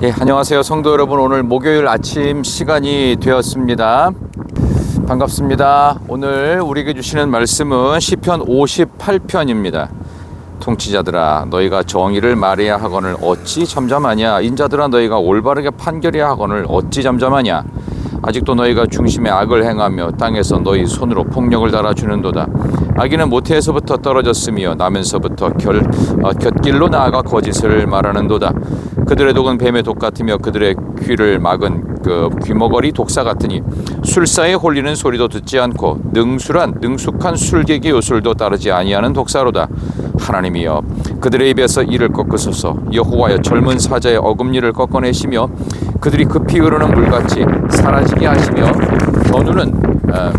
예, 안녕하세요. 성도 여러분. 오늘 목요일 아침 시간이 되었습니다. 반갑습니다. 오늘 우리에게 주시는 말씀은 시편 58편입니다. 통치자들아 너희가 정의를 말해야 하거늘 어찌 잠잠하냐 인자들아 너희가 올바르게 판결해야 하거늘 어찌 잠잠하냐 아직도 너희가 중심에 악을 행하며 땅에서 너희 손으로 폭력을 달아주는도다 아기는 모태에서부터 떨어졌으며 나면서부터 결, 어, 곁길로 나아가 거짓을 말하는도다. 그들의 독은 뱀의 독 같으며 그들의 귀를 막은 그 귀머거리 독사 같으니 술사에 홀리는 소리도 듣지 않고 능술한 능숙한 술객의 요술도 따르지 아니하는 독사로다. 하나님이여 그들의 입에서 이를 꺾으소서. 여호와여 젊은 사자의 어금니를 꺾어내시며 그들이 급히 흐르는 물같이 사라지게 하시며 견우는 어,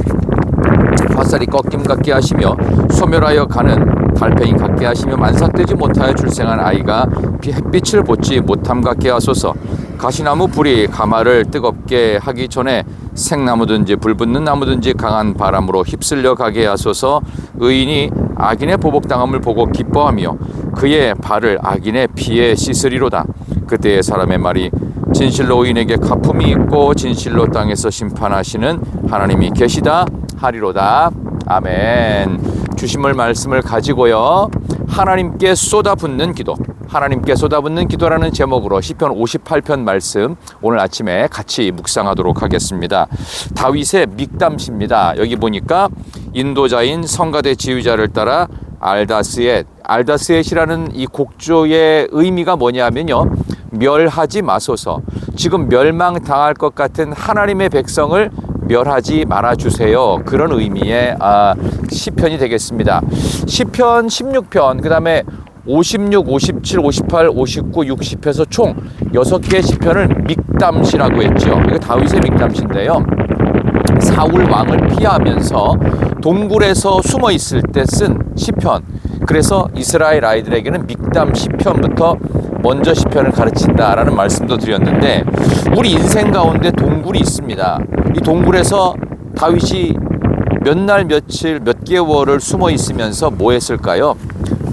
화살이 꺾임 같게 하시며 소멸하여 가는 달팽이 같게 하시며 만삭되지 못하여 출생한 아이가 비- 햇빛을 보지 못함 같게 하소서. 가시나무 불이 가마를 뜨겁게 하기 전에 생나무든지 불붙는 나무든지 강한 바람으로 휩쓸려 가게 하소서. 의인이 악인의 보복당함을 보고 기뻐하며 그의 발을 악인의 피에 씻으리로다. 그때의 사람의 말이 진실로 의인에게 가품이 있고 진실로 땅에서 심판하시는 하나님이 계시다 하리로다. 아멘. 주심을 말씀을 가지고요. 하나님께 쏟아붓는 기도. 하나님께 쏟아붓는 기도라는 제목으로 시편 58편 말씀 오늘 아침에 같이 묵상하도록 하겠습니다. 다윗의 믹담시입니다. 여기 보니까 인도자인 성가대 지휘자를 따라 알다스엣 알다스엣이라는 이 곡조의 의미가 뭐냐면요. 멸하지 마소서. 지금 멸망당할 것 같은 하나님의 백성을 멸하지 말아 주세요. 그런 의미의 아, 시편이 되겠습니다. 시편 16편 그다음에 56, 57, 58, 59, 60에서 총 6개의 시편을 믹담시라고 했죠. 이거 다윗의 믹담시인데요. 사울 왕을 피하면서 동굴에서 숨어 있을 때 쓴 시편. 그래서 이스라엘 아이들에게는 믹담 시편부터 먼저 시편을 가르친다라는 말씀도 드렸는데 우리 인생 가운데 동굴이 있습니다. 이 동굴에서 다윗이 몇 날 며칠 몇 개월을 숨어 있으면서 뭐 했을까요?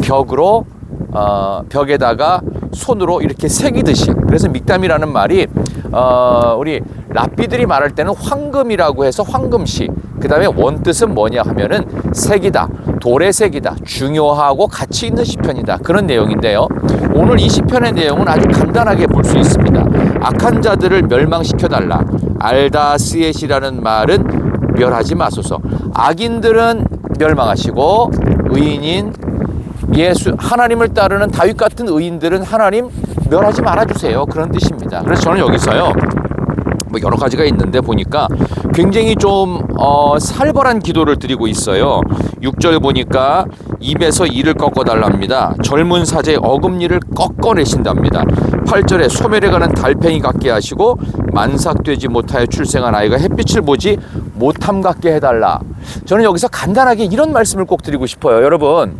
벽으로 어, 벽에다가 손으로 이렇게 새기듯이. 그래서 믹담이라는 말이 어, 우리 랍비들이 말할 때는 황금이라고 해서 황금시 그 다음에 원뜻은 뭐냐 하면은 색이다. 돌의 색이다. 중요하고 가치 있는 시편이다. 그런 내용인데요. 오늘 이 시편의 내용은 아주 간단하게 볼 수 있습니다. 악한 자들을 멸망시켜 달라 알다 스엣이라는 말은 멸하지 마소서 악인들은 멸망하시고 의인인 예수 하나님을 따르는 다윗 같은 의인들은 하나님 멸하지 말아 주세요. 그런 뜻입니다. 그래서 저는 여기서요. 뭐 여러 가지가 있는데 보니까 굉장히 좀 어, 살벌한 기도를 드리고 있어요. 6절 보니까 입에서 이를 꺾어 달랍니다. 젊은 사제의 어금니를 꺾어내신답니다. 8절에 소멸해 가는 달팽이 같게 하시고 만삭되지 못하여 출생한 아이가 햇빛을 보지 못함 같게 해달라. 저는 여기서 간단하게 이런 말씀을 꼭 드리고 싶어요. 여러분,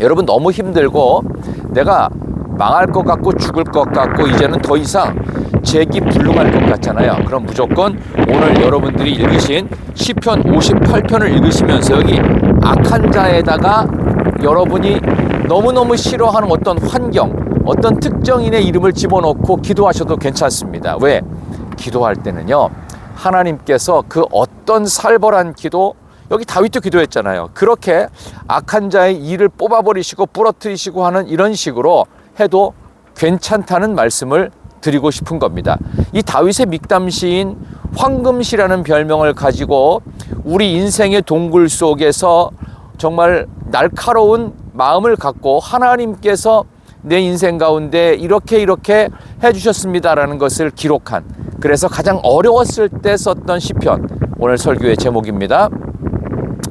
여러분 너무 힘들고 내가 망할 것 같고 죽을 것 같고 이제는 더 이상 재기 불능할 것 같잖아요. 그럼 무조건 오늘 여러분들이 읽으신 시편 58편을 읽으시면서 여기 악한 자에다가 여러분이 너무너무 싫어하는 어떤 환경, 어떤 특정인의 이름을 집어넣고 기도하셔도 괜찮습니다. 왜? 기도할 때는요. 하나님께서 그 어떤 살벌한 기도 여기 다윗도 기도했잖아요. 그렇게 악한 자의 일을 뽑아버리시고 부러뜨리시고 하는 이런 식으로 해도 괜찮다는 말씀을 드리고 싶은 겁니다. 이 다윗의 믹담 시인 황금시라는 별명을 가지고 우리 인생의 동굴 속에서 정말 날카로운 마음을 갖고 하나님께서 내 인생 가운데 이렇게 이렇게 해주셨습니다라는 것을 기록한 그래서 가장 어려웠을 때 썼던 시편 오늘 설교의 제목입니다.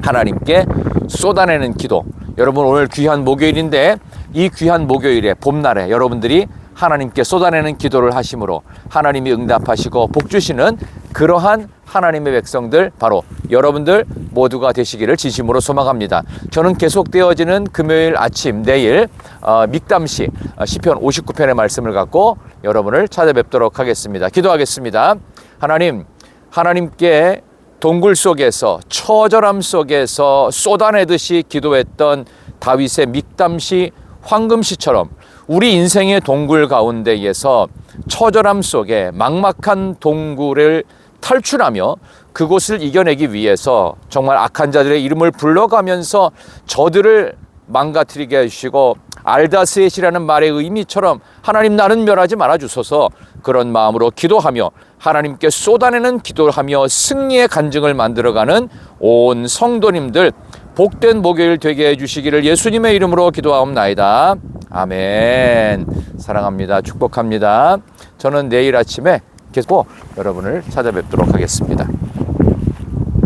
하나님께 쏟아내는 기도. 여러분 오늘 귀한 목요일인데 이 귀한 목요일에 봄날에 여러분들이 하나님께 쏟아내는 기도를 하심으로 하나님이 응답하시고 복 주시는 그러한 하나님의 백성들 바로 여러분들 모두가 되시기를 진심으로 소망합니다. 저는 계속되어지는 금요일 아침 내일 어, 믹담시 어, 시편 59편의 말씀을 갖고 여러분을 찾아뵙도록 하겠습니다. 기도하겠습니다. 하나님 하나님께 동굴 속에서 처절함 속에서 쏟아내듯이 기도했던 다윗의 믹담시 황금시처럼 우리 인생의 동굴 가운데에서 처절함 속에 막막한 동굴을 탈출하며 그곳을 이겨내기 위해서 정말 악한 자들의 이름을 불러가면서 저들을 망가뜨리게 해주시고 알다스엣이라는 말의 의미처럼 하나님 나는 멸하지 말아 주소서 그런 마음으로 기도하며 하나님께 쏟아내는 기도를 하며 승리의 간증을 만들어가는 온 성도님들 복된 목요일 되게 해주시기를 예수님의 이름으로 기도하옵나이다. 아멘. 사랑합니다. 축복합니다. 저는 내일 아침에 계속 여러분을 찾아뵙도록 하겠습니다.